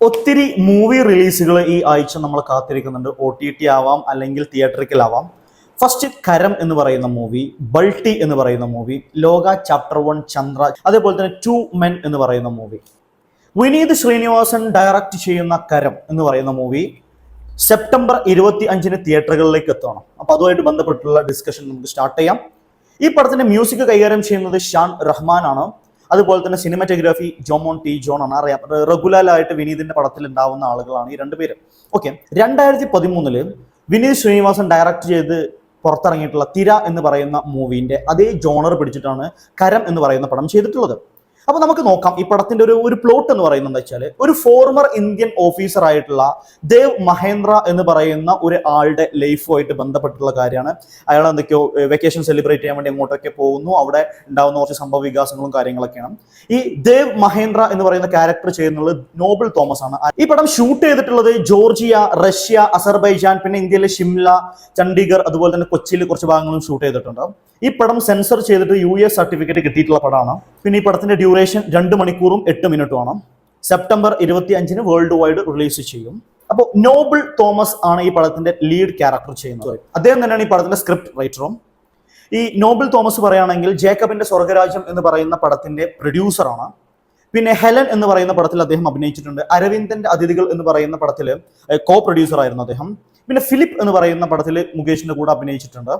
ഒത്തിരി മൂവി റിലീസുകൾ ഈ ആഴ്ച നമ്മൾ കാത്തിരിക്കുന്നുണ്ട്. ഒ ടി ടി ആവാം അല്ലെങ്കിൽ തിയേറ്ററിക്കൽ ആവാം ഫസ്റ്റ് കരം എന്ന് പറയുന്ന മൂവി ബൾട്ടി എന്ന് പറയുന്ന മൂവി ലോക ചാപ്റ്റർ വൺ ചന്ദ്ര അതേപോലെ തന്നെ ടു മെൻ എന്ന് പറയുന്ന മൂവി വിനീത് ശ്രീനിവാസൻ ഡയറക്റ്റ് ചെയ്യുന്ന കരം എന്ന് പറയുന്ന മൂവി സെപ്റ്റംബർ ഇരുപത്തി അഞ്ചിന് തിയേറ്ററുകളിലേക്ക് എത്തണം. അപ്പൊ അതുമായിട്ട് ബന്ധപ്പെട്ടുള്ള ഡിസ്കഷൻ നമുക്ക് സ്റ്റാർട്ട് ചെയ്യാം. ഈ പടത്തിന്റെ മ്യൂസിക് കൈകാര്യം ചെയ്യുന്നത് ഷാൻ റഹ്മാൻ ആണ് അതുപോലെ തന്നെ സിനിമറ്റോഗ്രാഫി ജോമോൺ ടി ജോൺ ആണ്. അറിയാം. റെഗുലർ ആയിട്ട് വിനീതിന്റെ പടത്തിൽ ഉണ്ടാവുന്ന ആളുകളാണ് ഈ രണ്ടുപേരും ഓക്കെ രണ്ടായിരത്തി പതിമൂന്നിൽ വിനീത് ശ്രീനിവാസൻ ഡയറക്റ്റ് ചെയ്ത് പുറത്തിറങ്ങിയിട്ടുള്ള തിര എന്ന് പറയുന്ന മൂവിന്റെ അതേ ജോണർ പിടിച്ചിട്ടാണ് കരം എന്ന് പറയുന്ന പടം ചെയ്തിട്ടുള്ളത്. അപ്പൊ നമുക്ക് നോക്കാം ഈ പടത്തിന്റെ ഒരു ഒരു പ്ലോട്ട് എന്ന് പറയുന്നത് വെച്ചാൽ ഒരു ഫോർമർ ഇന്ത്യൻ ഓഫീസർ ആയിട്ടുള്ള ദേവ് മഹേന്ദ്ര എന്ന് പറയുന്ന ഒരു ആളുടെ ലൈഫുമായിട്ട് ബന്ധപ്പെട്ടുള്ള കാര്യമാണ്. അയാൾ എന്തൊക്കെയോ വെക്കേഷൻ സെലിബ്രേറ്റ് ചെയ്യാൻ വേണ്ടി അങ്ങോട്ടൊക്കെ പോകുന്നു. അവിടെ ഉണ്ടാവുന്ന കുറച്ച് സംഭവ വികാസങ്ങളും കാര്യങ്ങളൊക്കെയാണ്. ഈ ദേവ് മഹേന്ദ്ര എന്ന് പറയുന്ന ക്യാരക്ടർ ചെയ്യുന്നത് നോബിൾ തോമസ് ആണ്. ഈ പടം ഷൂട്ട് ചെയ്തിട്ടുള്ളത് ജോർജിയ റഷ്യ അസർബൈജാൻ പിന്നെ ഇന്ത്യയിലെ ഷിംല ചണ്ഡീഗഡ് അതുപോലെ തന്നെ കൊച്ചിയിൽ കുറച്ച് ഭാഗങ്ങളും ഷൂട്ട് ചെയ്തിട്ടുണ്ട്. ഈ പടം സെൻസർ ചെയ്തിട്ട് യു എസ് സർട്ടിഫിക്കറ്റ് കിട്ടിയിട്ടുള്ള പടമാണ്. പിന്നെ ഈ പടത്തിന്റെ ഡ്യൂറേഷൻ രണ്ട് മണിക്കൂറും എട്ട് മിനിറ്റുമാണ് സെപ്റ്റംബർ ഇരുപത്തി അഞ്ചിന് വേൾഡ് വൈഡ് റിലീസ് ചെയ്യും. അപ്പോൾ നോബിൾ തോമസ് ആണ് ഈ പടത്തിന്റെ ലീഡ് ക്യാരക്ടർ ചെയ്യുന്നത്. അദ്ദേഹം തന്നെയാണ് ഈ പടത്തിന്റെ സ്ക്രിപ്റ്റ് റൈറ്ററും ഈ നോബിൾ തോമസ് പറയുകയാണെങ്കിൽ ജേക്കബിന്റെ സ്വർഗരാജ്യം എന്ന് പറയുന്ന പടത്തിന്റെ പ്രൊഡ്യൂസറാണ് പിന്നെ ഹെലൻ എന്ന് പറയുന്ന പടത്തിൽ അദ്ദേഹം അഭിനയിച്ചിട്ടുണ്ട്. അരവിന്ദന്റെ അതിഥികൾ എന്ന് പറയുന്ന പടത്തിൽ കോ പ്രൊഡ്യൂസർ ആയിരുന്നു അദ്ദേഹം. പിന്നെ ഫിലിപ്പ് എന്ന് പറയുന്ന പടത്തിൽ മുകേഷിന്റെ കൂടെ അഭിനയിച്ചിട്ടുണ്ട്.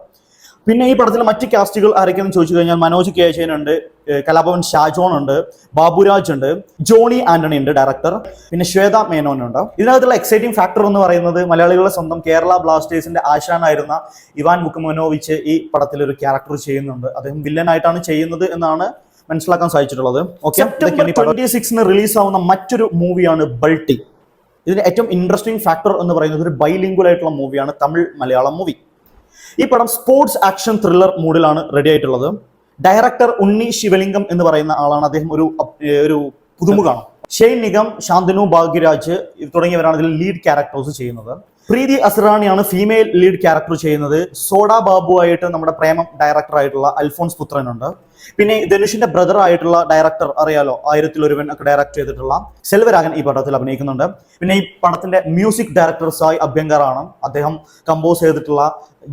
പിന്നെ ഈ പടത്തിലെ മറ്റ് കാസ്റ്റുകൾ ആരൊക്കെയെന്ന് ചോദിച്ചു കഴിഞ്ഞാൽ മനോജ് കെ ഉണ്ട് കലാഭവൻ ഷാജോൺ ഉണ്ട് ബാബുരാജ് ഉണ്ട് ജോണി ആന്റണി ഉണ്ട് ഡയറക്ടർ പിന്നെ ശ്വേത മേനോൻ ഉണ്ട്. ഇതിനകത്തുള്ള എക്സൈറ്റിംഗ് ഫാക്ടർ എന്ന് പറയുന്നത് മലയാളികളുടെ സ്വന്തം കേരള ബ്ലാസ്റ്റേഴ്സിന്റെ ആശാനായിരുന്ന ഇവാൻ മുക്കുമനോവിച്ച് ഈ പടത്തിൽ ഒരു ക്യാരക്ടർ ചെയ്യുന്നുണ്ട്. അദ്ദേഹം വില്ലനായിട്ടാണ് ചെയ്യുന്നത് എന്നാണ് മനസ്സിലാക്കാൻ സാധിച്ചിട്ടുള്ളത്. ഓക്കെ ട്വന്റി സിക്സിന് റിലീസ് ആവുന്ന മറ്റൊരു മൂവിയാണ് ബൾട്ടി ഇതിന്റെ ഏറ്റവും ഇൻട്രസ്റ്റിംഗ് ഫാക്ടർ എന്ന് പറയുന്നത് ഒരു ബൈലിംഗ്വൽ ആയിട്ടുള്ള മൂവിയാണ് തമിഴ് മലയാളം മൂവി ഈ പടം സ്പോർട്സ് ആക്ഷൻ ത്രില്ലർ മൂഡിലാണ് റെഡി ആയിട്ടുള്ളത്. ഡയറക്ടർ ഉണ്ണി ശിവലിംഗം എന്ന് പറയുന്ന ആളാണ് അദ്ദേഹം ഒരു ഒരു പുതുമുഖാണ്. ഷെയ്ൻ നിഗം ശാന്തനു ഭാഗ്യരാജ് തുടങ്ങിയവരാണ് ഇതിൽ ലീഡ് ക്യാരക്ടേഴ്സ് ചെയ്യുന്നത്. പ്രീതി അസ്രാണിയാണ് ഫീമെയിൽ ലീഡ് ക്യാരക്ടർ ചെയ്യുന്നത്. സോഡ ബാബു ആയിട്ട് നമ്മുടെ പ്രേമം ഡയറക്ടർ ആയിട്ടുള്ള അൽഫോൺസ് പുത്രനുണ്ട്. പിന്നെ ധനുഷിന്റെ ബ്രദർ ആയിട്ടുള്ള ഡയറക്ടർ അറിയാലോ? ആയിരത്തിൽ ഒരുവൻ ഒക്കെ ഡയറക്ട് ചെയ്തിട്ടുള്ള സെൽവരാഗൻ ഈ പടത്തിൽ അഭിനയിക്കുന്നുണ്ട്. പിന്നെ ഈ പടത്തിന്റെ മ്യൂസിക് ഡയറക്ടർ സായ് അഭ്യങ്കർ ആണ് അദ്ദേഹം കമ്പോസ് ചെയ്തിട്ടുള്ള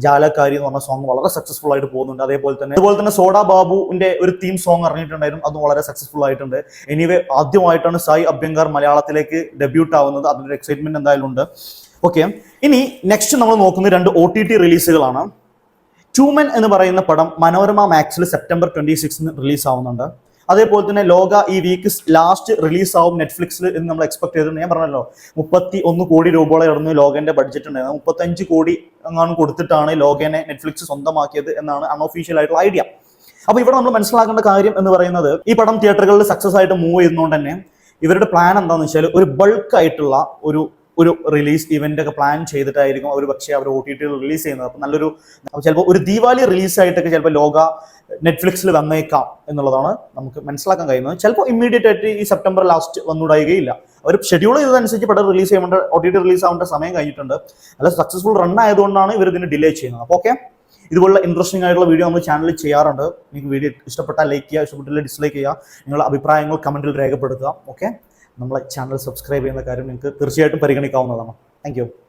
ജാലക്കാരി എന്ന് പറഞ്ഞ സോങ് വളരെ സക്സസ്ഫുൾ ആയിട്ട് പോകുന്നുണ്ട്. അതേപോലെ തന്നെ അതുപോലെ തന്നെ സോഡ ബാബുവിന്റെ ഒരു തീം സോങ് ഇറങ്ങിയിട്ടുണ്ടായിരുന്നു. അതും വളരെ സക്സസ്ഫുൾ ആയിട്ടുണ്ട്. എനിവേ ആദ്യമായിട്ടാണ് സായി അഭ്യങ്കർ മലയാളത്തിലേക്ക് ഡെബ്യൂട്ട് ആവുന്നത്. അതിന്റെ എക്സൈറ്റ്മെന്റ് എന്തായാലും ഉണ്ട്. ഓക്കെ ഇനി നെക്സ്റ്റ് നമ്മൾ നോക്കുന്ന രണ്ട് ഒ ടി ടി റിലീസുകളാണ് ട്യൂമൻ എന്ന് പറയുന്ന പടം മനോരമ മാക്സിൽ സെപ്റ്റംബർ ട്വന്റി സിക്സിന് റിലീസ് ആവുന്നുണ്ട്. അതേപോലെ തന്നെ ലോക ഈ വീക്ക് ലാസ്റ്റ് റിലീസ് ആവും നെറ്റ്ഫ്ലിക്സിൽ എന്ന് നമ്മൾ എക്സ്പെക്ട് ചെയ്തിട്ടുണ്ട് ഞാൻ പറഞ്ഞല്ലോ മുപ്പത്തി ഒന്ന് കോടി രൂപയോളം ആയിരുന്നു ലോകന്റെ ബഡ്ജറ്റ് ഉണ്ടായിരുന്നത് മുപ്പത്തഞ്ച് കോടി അങ്ങാണ് കൊടുത്തിട്ടാണ് ലോകനെ നെറ്റ്ഫ്ലിക്സ് സ്വന്തമാക്കിയത് എന്നാണ് അൺഒഫീഷ്യൽ ആയിട്ടുള്ള ഐഡിയ അപ്പൊ ഇവിടെ നമ്മൾ മനസ്സിലാക്കേണ്ട കാര്യം എന്ന് പറയുന്നത് ഈ പടം തിയേറ്ററുകളിൽ സക്സസ് ആയിട്ട് മൂവ് ചെയ്യുന്നതുകൊണ്ട് തന്നെ ഇവരുടെ പ്ലാൻ എന്താണെന്ന് വെച്ചാൽ ഒരു ബൾക്ക് ആയിട്ടുള്ള ഒരു ഒരു റിലീസ് ഇവന്റ് ഒക്കെ പ്ലാൻ ചെയ്തിട്ടായിരിക്കും അവർ പക്ഷേ അവർ ഒ ടി ടി റിലീസ് ചെയ്യുന്നത്. അപ്പം നല്ലൊരു ചിലപ്പോൾ ഒരു ദീപാവലി റിലീസ് ആയിട്ടൊക്കെ ചിലപ്പോൾ ലോക നെറ്റ്ഫ്ലിക്സിൽ വന്നേക്കാം എന്നുള്ളതാണ് നമുക്ക് മനസ്സിലാക്കാൻ കഴിയുന്നത്. ചിലപ്പോൾ ഇമ്മീഡിയറ്റ് ആയിട്ട് ഈ സെപ്റ്റംബർ ലാസ്റ്റ് വന്നുകൂടായികയില്ല അവർ ഷെഡ്യൂൾ ചെയ്തതനുസരിച്ച് പടം റിലീസ് ചെയ്യേണ്ട ഒ ടി ടി റിലീസ് ആവേണ്ട സമയം കഴിഞ്ഞിട്ടുണ്ട്. നല്ല സക്സസ്ഫുൾ റൺ ആയതുകൊണ്ടാണ് ഇവർ ഇതിന് ഡിലേ ചെയ്യുന്നത്. അപ്പോൾ ഓക്കെ ഇതുപോലുള്ള ഇൻട്രസ്റ്റിംഗ് ആയിട്ടുള്ള വീഡിയോ നമ്മൾ ചാനലിൽ ചെയ്യാറുണ്ട്. നിങ്ങൾക്ക് വീഡിയോ ഇഷ്ടപ്പെട്ടാൽ ലൈക്ക് ചെയ്യുക ഇഷ്ടപ്പെട്ടില്ല ഡിസ്ലൈക്ക് ചെയ്യുക. നിങ്ങളുടെ അഭിപ്രായങ്ങൾ കമന്റിൽ രേഖപ്പെടുത്തുക. ഓക്കെ നമ്മളെ ചാനൽ സബ്സ്ക്രൈബ് ചെയ്യുന്ന കാര്യം നിങ്ങൾക്ക് തീർച്ചയായിട്ടും പരിഗണിക്കാവുന്നതാണ്. താങ്ക്